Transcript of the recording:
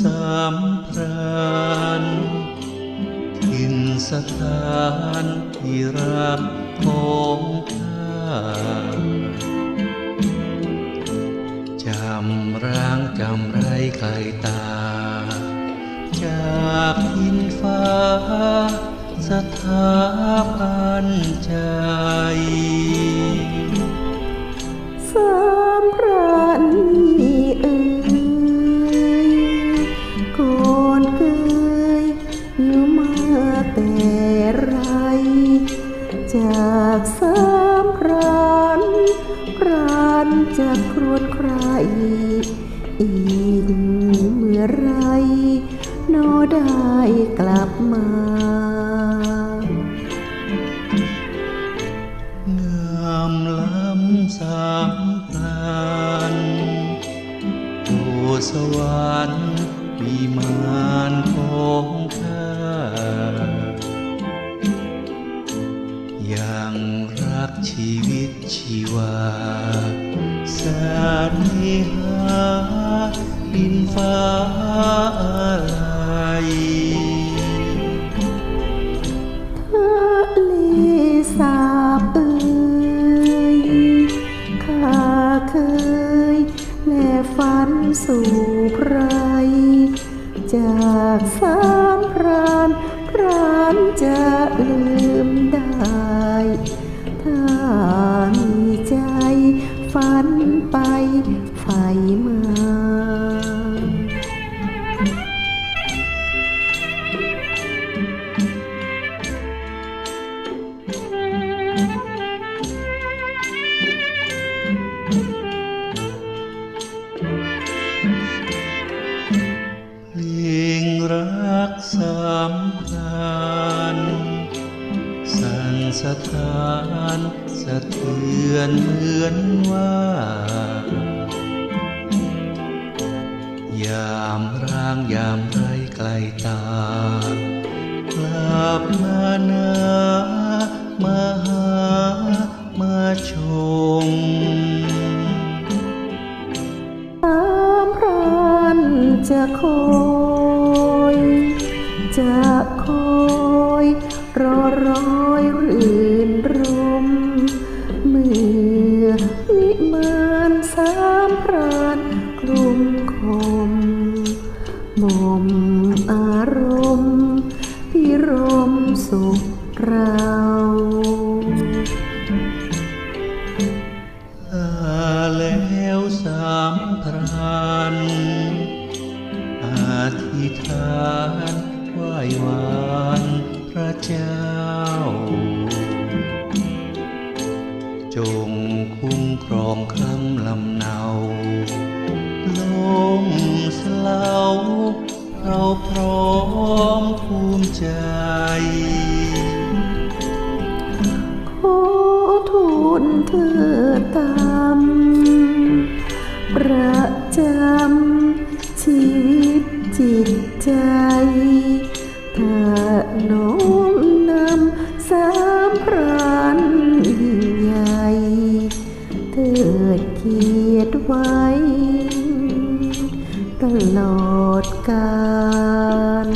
สามพรานทินสถานที่รักของข้าจำร่างจำไรไกลตา จากทินฟ้า สถาพันใจ จะครวญใครอีกเมื่อไรโนได้กลับมางาล้ำสามพรานโอสวรรค์วิมานของข้ายังรักชีวิตชีวา สนิหาดินฟ้าอะไรทะเลสาบเอ่ยข้าเคยแลฝันสู่ไพร จากสามพรานพรานจะลืมได้ เพลงรักสามพันสันสถานสะเทือนเหมือนว่า ยามร่างยามไรไกลตากลับมานามาหามาชม จะคอยจะคอยรอร้อยรื่นรมเมื่อวิมานสามพรานกลุ่มคมบ่มอารมณ์พิรมสุขเราอาแล้วสามพราน เจ้า จงคุ้มครองคำลำเนาลมสลาวเราพร้อมภูมิใจ ขอทูลเธอตามประ รานใหญ่เถิดเกียรติไว้ ตลอดกาล